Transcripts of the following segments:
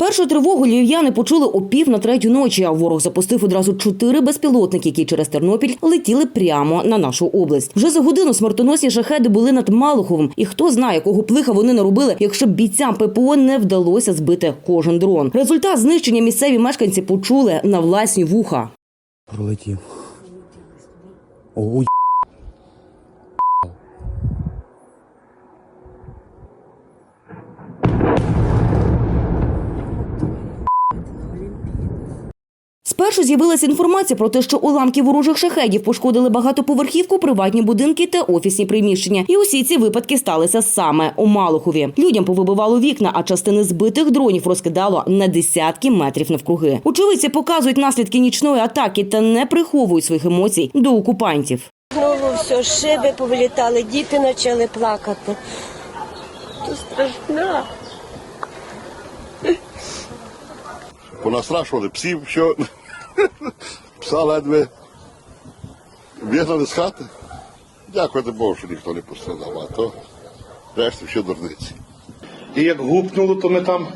Першу тривогу львів'яни почули о пів на третю ночі. А ворог запустив одразу чотири безпілотники, які через Тернопіль летіли прямо на нашу область. Вже за годину смертоносні шахеди були над Малуховим. І хто знає, якого плиха вони наробили, якщо б бійцям ППО не вдалося збити кожен дрон. Результат знищення місцеві мешканці почули на власні вуха. Пролетів. Ой. Спершу з'явилася інформація про те, що уламки ворожих шахедів пошкодили багатоповерхівку, приватні будинки та офісні приміщення. І усі ці випадки сталися саме у Малухові. Людям повибивало вікна, а частини збитих дронів розкидало на десятки метрів навкруги. Очевидці показують наслідки нічної атаки та не приховують своїх емоцій до окупантів. Знову все, шиби повилітали, діти почали плакати. То страшно. понастрашували псів, що пса ледве вигнали з хати. Дякувати Богу, що ніхто не пострадав, а то решта ще дурниці. І як гупнуло, то ми там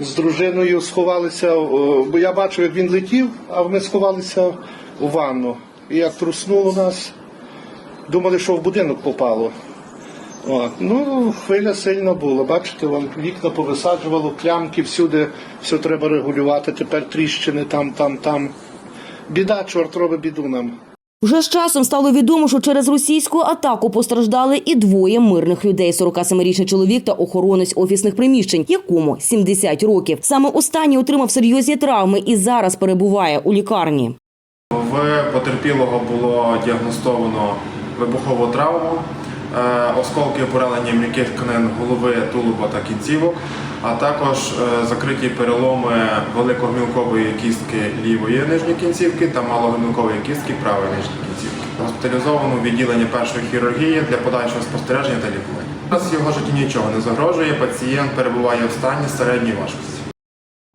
з дружиною сховалися, бо я бачив, як він летів, а ми сховалися у ванну. І як труснуло нас, думали, що в будинок попало. От. Ну, хвиля сильна була. Бачите, вам вікна повисаджувало, клямки всюди, все треба регулювати. Тепер тріщини там, там, там. Біда, чорт робить біду нам. Вже з часом стало відомо, що через російську атаку постраждали і двоє мирних людей: 47-річний чоловік та охоронець офісних приміщень, якому 70 років. Саме останній отримав серйозні травми і зараз перебуває у лікарні. В потерпілого було діагностовано вибухову травму, осколки поранення м'яких тканин голови, тулуба та кінцівок, а також е, закриті переломи великогмілкової кістки лівої нижньої кінцівки та малогмілкової кістки правої нижньої кінцівки. Госпіталізовано відділення першої хірургії для подальшого спостереження та лікування. Зараз його житті нічого не загрожує. Пацієнт перебуває в стані середньої важкості.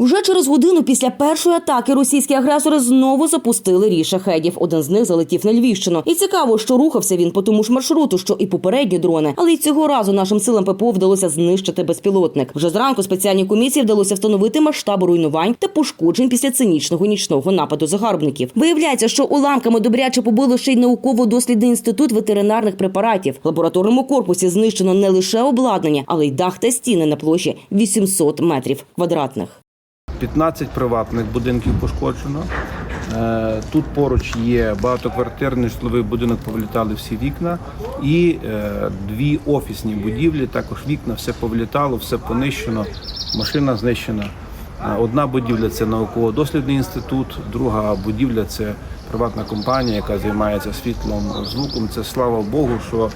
Уже через годину після першої атаки російські агресори знову запустили рій шахедів. Один з них залетів на Львівщину. І цікаво, що рухався він по тому ж маршруту, що і попередні дрони. Але й цього разу нашим силам ППО вдалося знищити безпілотник. Вже зранку спеціальній комісії вдалося встановити масштаб руйнувань та пошкоджень після цинічного нічного нападу загарбників. Виявляється, що уламками добряче побило ще й науково-дослідний інститут ветеринарних препаратів. В лабораторному корпусі знищено не лише обладнання, але й дах та стіни на площі 800 метрів квадратних. 15 приватних будинків пошкоджено. Е, Тут поруч є багатоквартирний житловий будинок, повлітали всі вікна, і е, дві офісні будівлі, також вікна, все повлітало, все понищено, машина знищена. Е, Одна будівля це науково-дослідний інститут, друга будівля це приватна компанія, яка займається світлом, звуком. Це слава Богу, що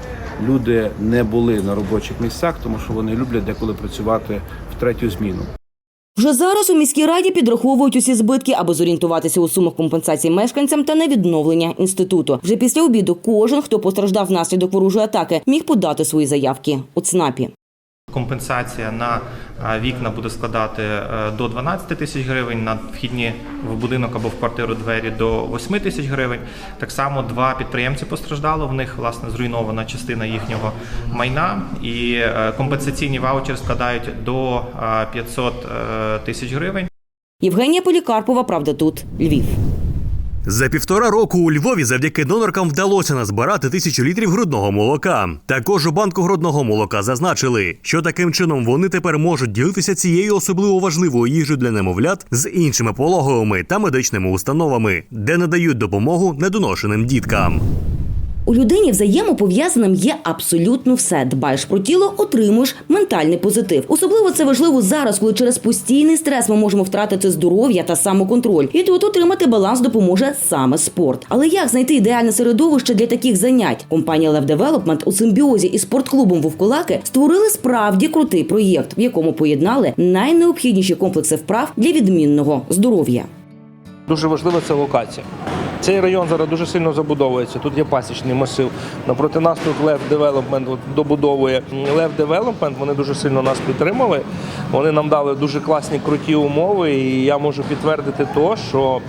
люди не були на робочих місцях, тому що вони люблять деколи працювати в третю зміну. Вже зараз у міській раді підраховують усі збитки, аби зорієнтуватися у сумах компенсації мешканцям та на відновлення інституту. Вже після обіду кожен, хто постраждав внаслідок ворожої атаки, міг подати свої заявки у ЦНАПі. Компенсація на вікна буде складати е, до 12 тисяч гривень, на вхідні в будинок або в квартиру двері до 8 тисяч гривень. Так само два підприємці постраждало. В них власне зруйнована частина їхнього майна, і е, компенсаційні ваучери складають до е, 500 е, тисяч гривень. Євгенія Полікарпова, правда, тут Львів. За півтора року у Львові завдяки доноркам вдалося назбирати тисячу літрів грудного молока. Також у банку грудного молока зазначили, що таким чином вони тепер можуть ділитися цією особливо важливою їжею для немовлят з іншими пологовими та медичними установами, де надають допомогу недоношеним діткам. У людині взаємопов'язаним є абсолютно все. Дбаєш про тіло, отримуєш ментальний позитив. Особливо це важливо зараз, коли через постійний стрес ми можемо втратити здоров'я та самоконтроль. І тут отримати баланс допоможе саме спорт. Але як знайти ідеальне середовище для таких занять? Компанія Lev Development у симбіозі із спортклубом Вовкулаки створили справді крутий проєкт, в якому поєднали найнеобхідніші комплекси вправ для відмінного здоров'я. Дуже важлива це локація. Цей район зараз дуже сильно забудовується. Тут є пасічний масив. Напроти нас тут Лев Девелопмент добудовує. Лев Девелопмент вони дуже сильно нас підтримали. Вони нам дали дуже класні круті умови, і я можу підтвердити то, що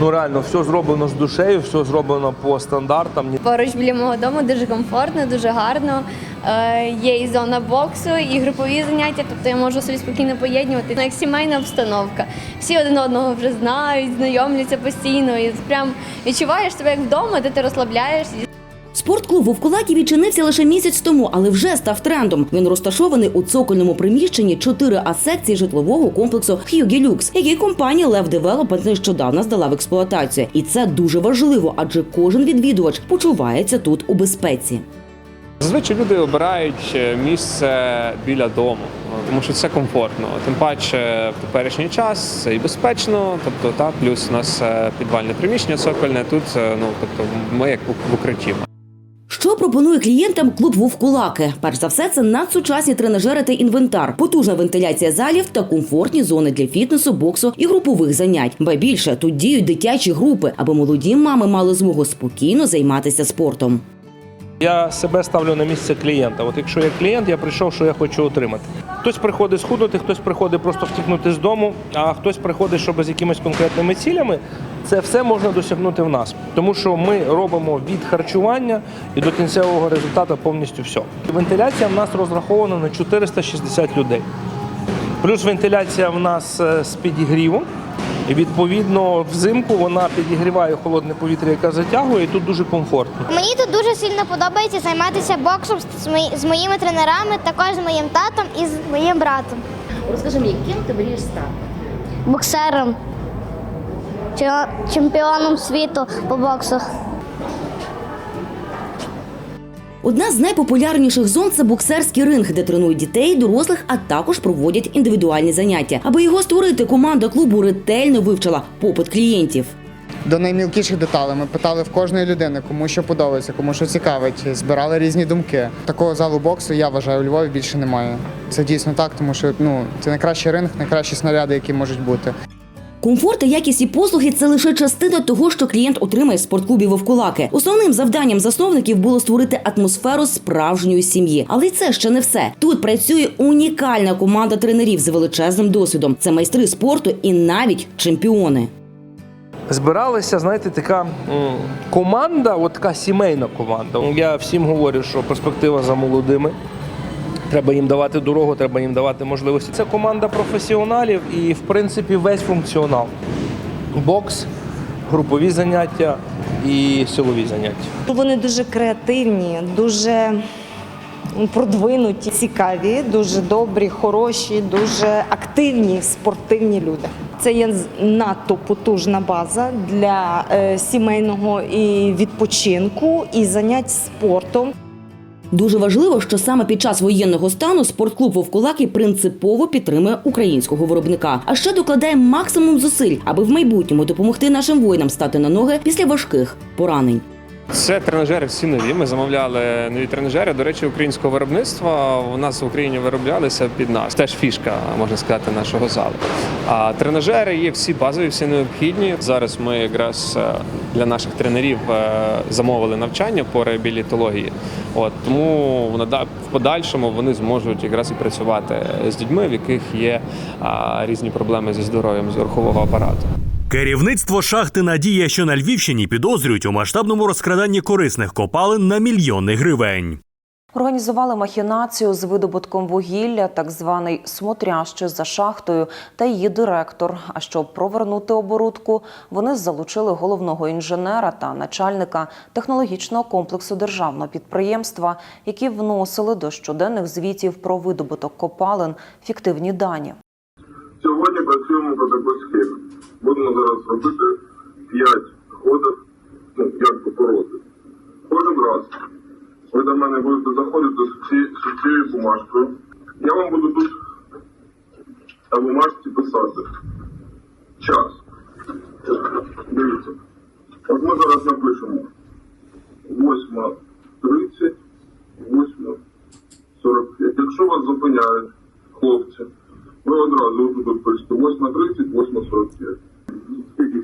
Ну реально, все зроблено з душею, все зроблено по стандартам. Поруч біля мого дому дуже комфортно, дуже гарно. Е, Є і зона боксу, і групові заняття, тобто я можу собі спокійно поєднувати. Ну, як сімейна обстановка. Всі один одного вже знають, знайомляться постійно. І прям відчуваєш себе як вдома, де ти розслабляєшся. Спортклуб Вовкулакі відчинився лише місяць тому, але вже став трендом. Він розташований у цокольному приміщенні 4 А секції житлового комплексу Люкс, який компанія Лев Девелопмент нещодавно здала в експлуатацію. І це дуже важливо, адже кожен відвідувач почувається тут у безпеці. Зазвичай люди обирають е, місце біля дому, тому що це комфортно. Тим паче в теперішній час це і безпечно. Тобто, та плюс у нас е, підвальне приміщення цокольне. Тут е, ну тобто ми як в укритті. Що пропонує клієнтам клуб Вовкулаки? Перш за все, це надсучасні тренажери та інвентар, потужна вентиляція залів та комфортні зони для фітнесу, боксу і групових занять. Ба більше тут діють дитячі групи, аби молоді мами мали змогу спокійно займатися спортом. Я себе ставлю на місце клієнта. От якщо я клієнт, я прийшов, що я хочу отримати. Хтось приходить схуднути, хтось приходить просто втікнути з дому, а хтось приходить, щоб з якимись конкретними цілями. Це все можна досягнути в нас, тому що ми робимо від харчування і до кінцевого результату повністю все. Вентиляція в нас розрахована на 460 людей. Плюс вентиляція в нас е, з підігрівом. І відповідно взимку вона підігріває холодне повітря, яке затягує, і тут дуже комфортно. Мені тут дуже сильно подобається займатися боксом з, мої- з моїми тренерами, також з моїм татом і з моїм братом. Розкажи мені, ким ти мрієш стати? Боксером, чемпіоном світу по боксу. Одна з найпопулярніших зон це боксерський ринг, де тренують дітей, дорослих, а також проводять індивідуальні заняття. Аби його створити, команда клубу ретельно вивчила попит клієнтів. До наймілкіших деталей ми питали в кожної людини, кому що подобається, кому що цікавить, збирали різні думки. Такого залу боксу я вважаю у Львові більше немає. Це дійсно так, тому що ну це найкращий ринг, найкращі снаряди, які можуть бути. Комфорт та якість і послуги це лише частина того, що клієнт отримає в спортклубі Вовкулаки. Основним завданням засновників було створити атмосферу справжньої сім'ї. Але це ще не все. Тут працює унікальна команда тренерів з величезним досвідом. Це майстри спорту і навіть чемпіони. Збиралася, знаєте, така команда, от така сімейна команда. Я всім говорю, що перспектива за молодими. Треба їм давати дорогу, треба їм давати можливості. Це команда професіоналів і, в принципі, весь функціонал. Бокс, групові заняття і силові заняття. Вони дуже креативні, дуже продвинуті, цікаві, дуже добрі, хороші, дуже активні спортивні люди. Це є надто потужна база для е, сімейного і відпочинку, і занять спортом. Дуже важливо, що саме під час воєнного стану спортклуб Вовкулаки принципово підтримує українського виробника, а ще докладає максимум зусиль, аби в майбутньому допомогти нашим воїнам стати на ноги після важких поранень. Це тренажери всі нові. Ми замовляли нові тренажери. До речі, українського виробництва у нас в Україні вироблялися під нас. Теж фішка, можна сказати, нашого залу. А тренажери є всі базові, всі необхідні. Зараз ми якраз е, для наших тренерів е, замовили навчання по реабілітології. От тому в подальшому вони зможуть якраз і працювати з дітьми, в яких є різні проблеми зі здоров'ям з рухового апарату. Керівництво шахти Надія, що на Львівщині підозрюють у масштабному розкраданні корисних копалин на мільйони гривень. Організували махінацію з видобутком вугілля, так званий смотрящий за шахтою та її директор. А щоб провернути оборудку, вони залучили головного інженера та начальника технологічного комплексу державного підприємства, які вносили до щоденних звітів про видобуток копалин фіктивні дані. Будемо зараз робити 5 ходів, ну, 5 поворотів. Кожен раз ви до мене будете заходити з цією бумажкою. Я вам буду тут на бумажці писати час. Дивіться. От ми зараз напишемо 8.30, 8.45. Якщо вас зупиняють хлопці, ви одразу тут пишете 8.30, 8.45.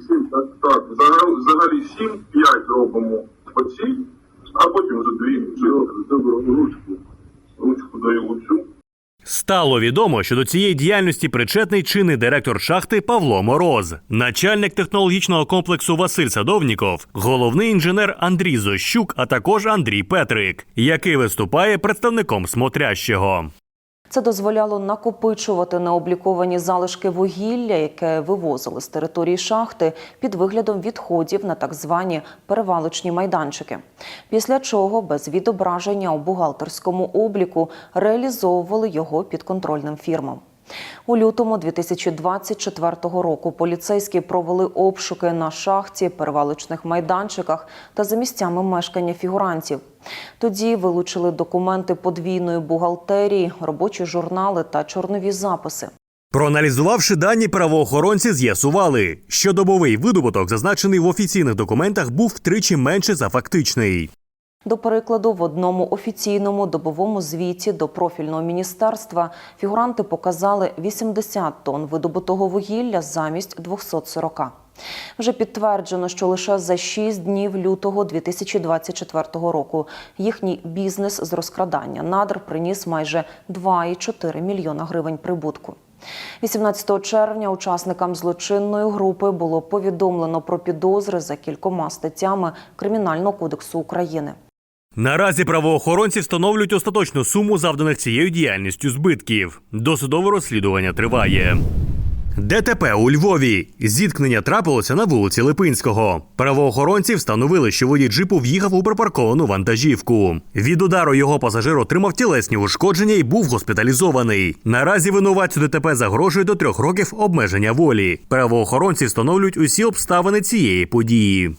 7? Так, так. Взагалі, взагалі 7, 5 робимо цій, а потім вже 2 вже ручку. Ручку даю оцю. Стало відомо, що до цієї діяльності причетний чинний директор шахти Павло Мороз, начальник технологічного комплексу Василь Садовніков, головний інженер Андрій Зощук, а також Андрій Петрик, який виступає представником смотрящого. Це дозволяло накопичувати необліковані залишки вугілля, яке вивозили з території шахти під виглядом відходів на так звані перевалочні майданчики. Після чого без відображення у бухгалтерському обліку реалізовували його підконтрольним фірмам. У лютому 2024 року поліцейські провели обшуки на шахті, перевалочних майданчиках та за місцями мешкання фігурантів. Тоді вилучили документи подвійної бухгалтерії, робочі журнали та чорнові записи. Проаналізувавши дані, правоохоронці з'ясували, що добовий видобуток, зазначений в офіційних документах, був втричі менше за фактичний. До прикладу, в одному офіційному добовому звіті до профільного міністерства фігуранти показали 80 тонн видобутого вугілля замість 240. Вже підтверджено, що лише за 6 днів лютого 2024 року їхній бізнес з розкрадання надр приніс майже 2,4 мільйона гривень прибутку. 18 червня учасникам злочинної групи було повідомлено про підозри за кількома статтями Кримінального кодексу України. Наразі правоохоронці встановлюють остаточну суму завданих цією діяльністю збитків. Досудове розслідування триває. ДТП у Львові. Зіткнення трапилося на вулиці Липинського. Правоохоронці встановили, що водій джипу в'їхав у припарковану вантажівку. Від удару його пасажир отримав тілесні ушкодження і був госпіталізований. Наразі винуватцю ДТП загрожує до трьох років обмеження волі. Правоохоронці встановлюють усі обставини цієї події.